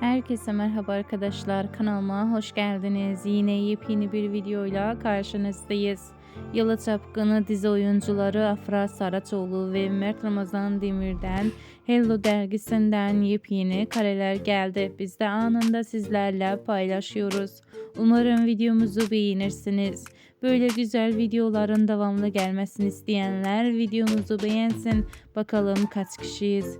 Herkese merhaba arkadaşlar. Kanalıma hoş geldiniz. Yine yepyeni bir videoyla karşınızdayız. Yalı Çapkını dizi oyuncuları Afra Saraçoğlu ve Mert Ramazan Demir'den Hello dergisinden yepyeni kareler geldi. Biz de anında sizlerle paylaşıyoruz. Umarım videomuzu beğenirsiniz. Böyle güzel videoların devamlı gelmesini isteyenler videomuzu beğensin. Bakalım kaç kişiyiz.